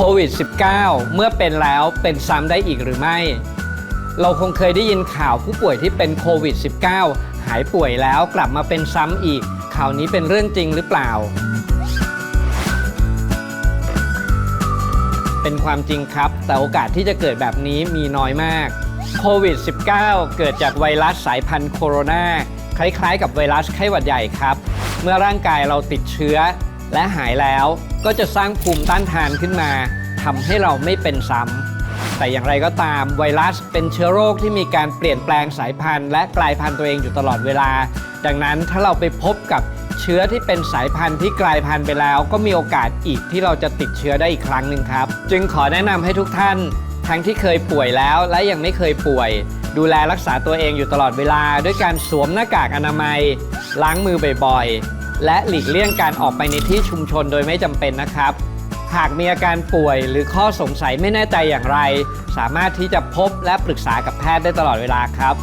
โควิด -19 เมื่อเป็นแล้วเป็นซ้ำได้อีกหรือไม่ เราคงเคยได้ยินข่าวผู้ป่วยที่เป็นโควิด -19 หายป่วยแล้วกลับมาเป็นซ้ำอีก ข่าวนี้เป็นเรื่องจริงหรือเปล่า เป็นความจริงครับ แต่โอกาสที่จะเกิดแบบนี้มีน้อยมากโควิด -19 เกิดจากไวรัสสายพันธุ์โคโรนาคล้ายๆ กับไวรัสไข้หวัดใหญ่ครับ เมื่อร่างกายเราติดเชื้อ และหายแล้วก็จะสร้างภูมิต้านทานขึ้นมาทำให้เราไม่เป็นซ้ำแต่อย่างไรก็ตามไวรัสเป็นเชื้อโรคที่มีการเปลี่ยนแปลงสายพันธุ์ และกลายพันธุ์ตัวเองอยู่ตลอดเวลา ดังนั้นถ้าเราไปพบกับเชื้อที่เป็นสายพันธุ์ที่กลายพันธุ์ไปแล้ว ก็มีโอกาสอีกที่เราจะติดเชื้อได้อีกครั้งหนึ่งครับ จึงขอแนะนำให้ทุกท่าน ทั้งที่เคยป่วยแล้วและยังไม่เคยป่วย ดูแลรักษาตัวเองอยู่ตลอดเวลา ด้วยการสวมหน้ากากอนามัย ล้างมือบ่อยๆ และหลีกเลี่ยงการออกไปในที่ชุมชนโดยไม่จำเป็นนะครับ หากมีอาการป่วยหรือข้อสงสัยไม่แน่ใจอย่างไร สามารถที่จะพบและปรึกษากับแพทย์ได้ตลอดเวลาครับ